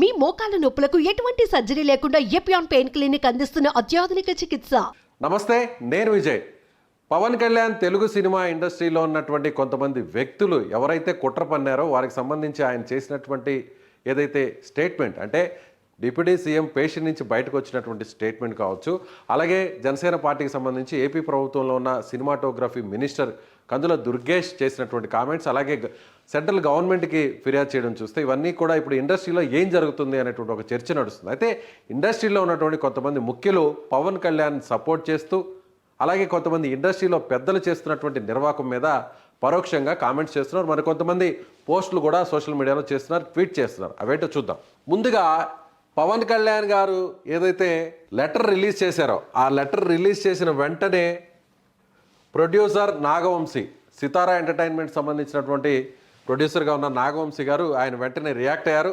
మీ మోకాల నొప్పులకు ఎటువంటి సర్జరీ లేకుండా ఎపియాన్ పెయిన్ క్లినిక్ అందిస్తున్న అత్యాధునిక చికిత్స. నమస్తే నేను విజయ్. పవన్ కళ్యాణ్ తెలుగు సినిమా ఇండస్ట్రీలో ఉన్నటువంటి కొంతమంది వ్యక్తులు ఎవరైతే కుట్ర పన్నారో వారికి సంబంధించి ఆయన చేసినటువంటి ఏదైతే స్టేట్మెంట్ అంటే డిప్యూటీ సీఎం పేషెంట్ నుంచి బయటకు వచ్చినటువంటి స్టేట్మెంట్ కావచ్చు అలాగే జనసేన పార్టీకి సంబంధించి ఏపీ ప్రభుత్వంలో ఉన్న సినిమాటోగ్రఫీ మినిస్టర్ కందుల దుర్గేష్ చేసినటువంటి కామెంట్స్ అలాగే సెంట్రల్ గవర్నమెంట్కి ఫిర్యాదు చేయడం చూస్తే ఇవన్నీ కూడా ఇప్పుడు ఇండస్ట్రీలో ఏం జరుగుతుంది అనేటువంటి ఒక చర్చ నడుస్తుంది. అయితే ఇండస్ట్రీలో ఉన్నటువంటి కొంతమంది ముఖ్యులు పవన్ కళ్యాణ్ సపోర్ట్ చేస్తూ అలాగే కొంతమంది ఇండస్ట్రీలో పెద్దలు చేస్తున్నటువంటి నిర్వాహకం మీద పరోక్షంగా కామెంట్స్ చేస్తున్నారు. మరి కొంతమంది పోస్టులు కూడా సోషల్ మీడియాలో చేస్తున్నారు ట్వీట్ చేస్తున్నారు. అవేంటో చూద్దాం. ముందుగా పవన్ కళ్యాణ్ గారు ఏదైతే లెటర్ రిలీజ్ చేశారో ఆ లెటర్ రిలీజ్ చేసిన వెంటనే ప్రొడ్యూసర్ నాగవంశీ సితారా ఎంటర్టైన్మెంట్ సంబంధించినటువంటి ప్రొడ్యూసర్గా ఉన్న నాగవంశీ గారు ఆయన వెంటనే రియాక్ట్ అయ్యారు.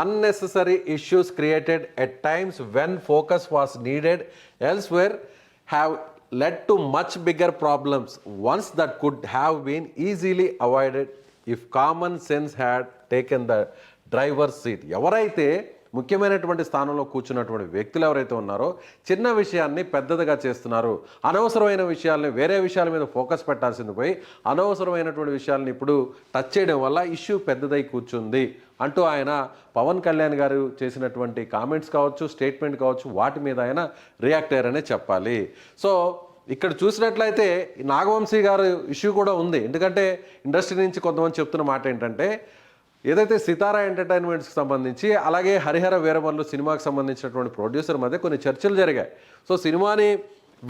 Unnecessary issues created at times when focus was needed elsewhere have led to much bigger problems ones that could have been easily avoided if common sense had taken the driver seat ఎవరైతే ముఖ్యమైనటువంటి స్థానంలో కూర్చున్నటువంటి వ్యక్తులు ఎవరైతే ఉన్నారో చిన్న విషయాన్ని పెద్దదిగా చేస్తున్నారు. అనవసరమైన విషయాల్ని వేరే విషయాల మీద ఫోకస్ పెట్టాల్సింది పోయి అనవసరమైనటువంటి విషయాల్ని ఇప్పుడు టచ్ చేయడం వల్ల ఇష్యూ పెద్దదై కూర్చుంది అంటూ ఆయన పవన్ కళ్యాణ్ గారు చేసినటువంటి కామెంట్స్ కావచ్చు స్టేట్మెంట్ కావచ్చు వాటి మీద ఆయన రియాక్ట్ అయ్యారనే చెప్పాలి. సో ఇక్కడ చూసినట్లయితే నాగవంశీ గారు ఇష్యూ కూడా ఉంది. ఎందుకంటే ఇండస్ట్రీ నుంచి కొంతమంది చెప్తున్న మాట ఏంటంటే ఏదైతే సితారా ఎంటర్టైన్మెంట్స్కి సంబంధించి అలాగే హరిహర వీరమల్లు సినిమాకి సంబంధించినటువంటి ప్రొడ్యూసర్ మధ్య కొన్ని చర్చలు జరిగాయి. సో సినిమాని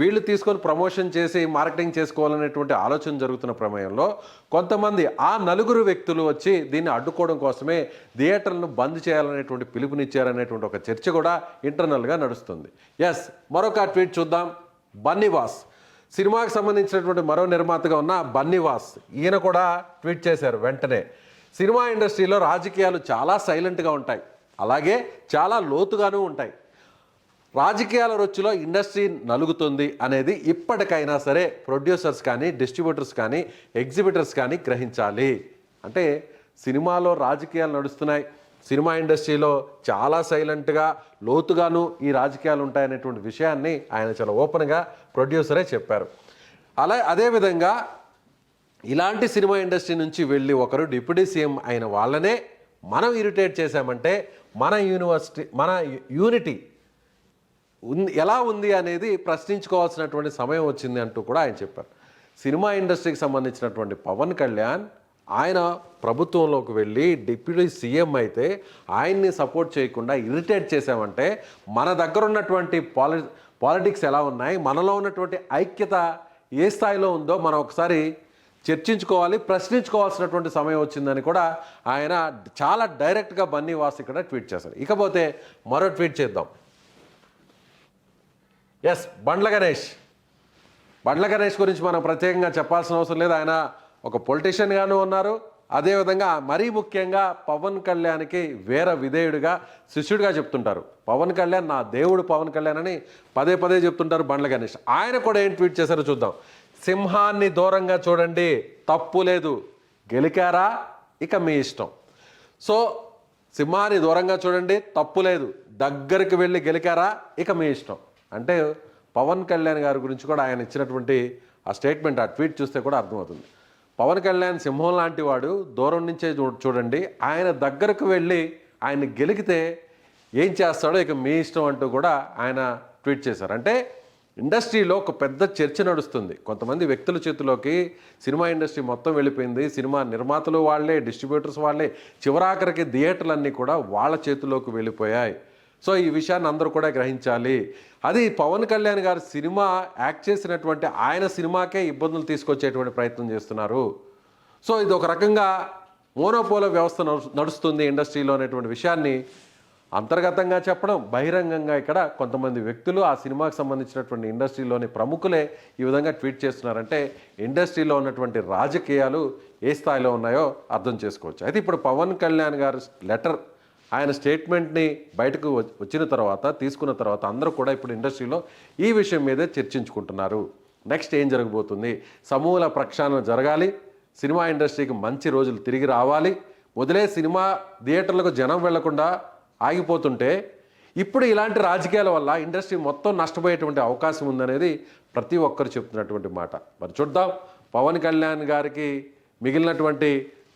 వీళ్ళు తీసుకొని ప్రమోషన్ చేసి మార్కెటింగ్ చేసుకోవాలనేటువంటి ఆలోచన జరుగుతున్న ప్రమేయంలో కొంతమంది ఆ నలుగురు వ్యక్తులు వచ్చి దీన్ని అడ్డుకోవడం కోసమే థియేటర్లను బంద్ చేయాలనేటువంటి పిలుపునిచ్చారనేటువంటి ఒక చర్చ కూడా ఇంటర్నల్గా నడుస్తుంది. ఎస్ మరొక ట్వీట్ చూద్దాం. బన్నీవాస్. సినిమాకి సంబంధించినటువంటి మరో నిర్మాతగా ఉన్న బన్నీవాస్. ఈయన కూడా ట్వీట్ చేశారు వెంటనే. సినిమా ఇండస్ట్రీలో రాజకీయాలు చాలా సైలెంట్గా ఉంటాయి. అలాగే చాలా లోతుగాను ఉంటాయి. రాజకీయాల రొచ్చులో ఇండస్ట్రీ నలుగుతుంది అనేది ఇప్పటికైనా సరే ప్రొడ్యూసర్స్ కానీ డిస్ట్రిబ్యూటర్స్ కానీ ఎగ్జిబిటర్స్ కానీ గ్రహించాలి. అంటే సినిమాలో రాజకీయాలు నడుస్తున్నాయి. సినిమా ఇండస్ట్రీలో చాలా సైలెంట్గా లోతుగాను ఈ రాజకీయాలు ఉంటాయనేటువంటి విషయాన్ని ఆయన చాలా ఓపెన్గా ప్రొడ్యూసరే చెప్పారు. అలా అదేవిధంగా ఇలాంటి సినిమా ఇండస్ట్రీ నుంచి వెళ్ళి ఒకరు డిప్యూటీ సీఎం అయిన వాళ్ళనే మనం ఇరిటేట్ చేశామంటే మన యూనివర్సిటీ మన యూనిటీ ఉంది ఎలా ఉంది అనేది ప్రశ్నించుకోవాల్సినటువంటి సమయం వచ్చింది అంటూ కూడా ఆయన చెప్పారు. సినిమా ఇండస్ట్రీకి సంబంధించినటువంటి పవన్ కళ్యాణ్ ఆయన ప్రభుత్వంలోకి వెళ్ళి డిప్యూటీ సీఎం అయితే ఆయన్ని సపోర్ట్ చేయకుండా ఇరిటేట్ చేశామంటే మన దగ్గర ఉన్నటువంటి పాలి పాలిటిక్స్ ఎలా ఉన్నాయి మనలో ఉన్నటువంటి ఐక్యత ఏ స్థాయిలో ఉందో మనం ఒకసారి చర్చించుకోవాలి ప్రశ్నించుకోవాల్సినటువంటి సమయం వచ్చిందని కూడా ఆయన చాలా డైరెక్ట్గా బన్నీ వాస్ ఇక్కడ ట్వీట్ చేశారు. ఇకపోతే మరో ట్వీట్ చేద్దాం. ఎస్ బండ్ల గణేష్. బండ్ల గణేష్ గురించి మనం ప్రత్యేకంగా చెప్పాల్సిన అవసరం లేదు. ఆయన ఒక పొలిటీషియన్గాను ఉన్నారు. అదేవిధంగా మరీ ముఖ్యంగా పవన్ కళ్యాణ్కి వేర విధేయుడిగా శిష్యుడిగా చెప్తుంటారు. పవన్ కళ్యాణ్ నా దేవుడు పవన్ కళ్యాణ్ అని పదే పదే చెప్తుంటారు బండ్ల గణేష్. ఆయన కూడా ఏం ట్వీట్ చేశారో చూద్దాం. సింహాన్ని దూరంగా చూడండి తప్పు లేదు. గెలికారా? ఇక మీ ఇష్టం. సో సింహాన్ని దూరంగా చూడండి తప్పు లేదు. దగ్గరికి వెళ్ళి గెలికారా? ఇక మీ ఇష్టం. అంటే పవన్ కళ్యాణ్ గారి గురించి కూడా ఆయన ఇచ్చినటువంటి ఆ స్టేట్మెంట్ ఆ ట్వీట్ చూస్తే కూడా అర్థమవుతుంది. పవన్ కళ్యాణ్ సింహం లాంటి వాడు దూరం నుంచే చూ- చూడండి. ఆయన దగ్గరకు వెళ్ళి ఆయన గెలికితే ఏం చేస్తాడో ఇక మీ ఇష్టం అంటూ కూడా ఆయన ట్వీట్ చేశారు. అంటే ఇండస్ట్రీలో ఒక పెద్ద చర్చ నడుస్తుంది. కొంతమంది వ్యక్తుల చేతిలోకి సినిమా ఇండస్ట్రీ మొత్తం వెళ్ళిపోయింది. సినిమా నిర్మాతలు వాళ్ళే డిస్ట్రిబ్యూటర్స్ వాళ్ళే. చివరాఖరికి థియేటర్లన్నీ కూడా వాళ్ళ చేతిలోకి వెళ్ళిపోయాయి. సో ఈ విషయాన్ని అందరూ కూడా గ్రహించాలి. అది పవన్ కళ్యాణ్ గారు సినిమా యాక్ట్ చేసినటువంటి ఆయన సినిమాకే ఇబ్బందులు తీసుకొచ్చేటువంటి ప్రయత్నం చేస్తున్నారు. సో ఇది ఒక రకంగా మోనోపోల వ్యవస్థ నడుస్తుంది ఇండస్ట్రీలో అనేటువంటి విషయాన్ని అంతర్గతంగా చెప్పడం బహిరంగంగా ఇక్కడ కొంతమంది వ్యక్తులు ఆ సినిమాకి సంబంధించినటువంటి ఇండస్ట్రీలోని ప్రముఖులే ఈ విధంగా ట్వీట్ చేస్తున్నారంటే ఇండస్ట్రీలో ఉన్నటువంటి రాజకీయాలు ఏ స్థాయిలో ఉన్నాయో అర్థం చేసుకోవచ్చు. అయితే ఇప్పుడు పవన్ కళ్యాణ్ గారి లెటర్ ఆయన స్టేట్మెంట్ని బయటకు వచ్చిన తర్వాత తీసుకున్న తర్వాత అందరూ కూడా ఇప్పుడు ఇండస్ట్రీలో ఈ విషయం మీదే చర్చించుకుంటున్నారు. నెక్స్ట్ ఏం జరగబోతుంది? సమూల ప్రక్షాళన జరగాలి సినిమా ఇండస్ట్రీకి మంచి రోజులు తిరిగి రావాలి. మొదలే సినిమా థియేటర్లకు జనం వెళ్ళకుండా ఆగిపోతుంటే ఇప్పుడు ఇలాంటి రాజకీయాల వల్ల ఇండస్ట్రీ మొత్తం నష్టపోయేటువంటి అవకాశం ఉందనేది ప్రతి ఒక్కరు చెప్తున్నటువంటి మాట. మరి చూద్దాం. పవన్ కళ్యాణ్ గారికి మిగిలినటువంటి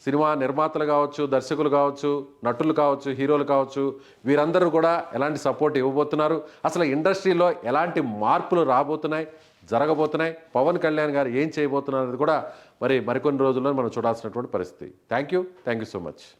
సినిమా నిర్మాతలు కావచ్చు దర్శకులు కావచ్చు నటులు కావచ్చు హీరోలు కావచ్చు వీరందరూ కూడా ఎలాంటి సపోర్ట్ ఇవ్వబోతున్నారు? అసలు ఇండస్ట్రీలో ఎలాంటి మార్పులు రాబోతున్నాయి జరగబోతున్నాయి? పవన్ కళ్యాణ్ గారు ఏం చేయబోతున్నారు అనేది కూడా మరి మరికొన్ని రోజుల్లో మనం చూడాల్సినటువంటి పరిస్థితి. Thank you thank you so much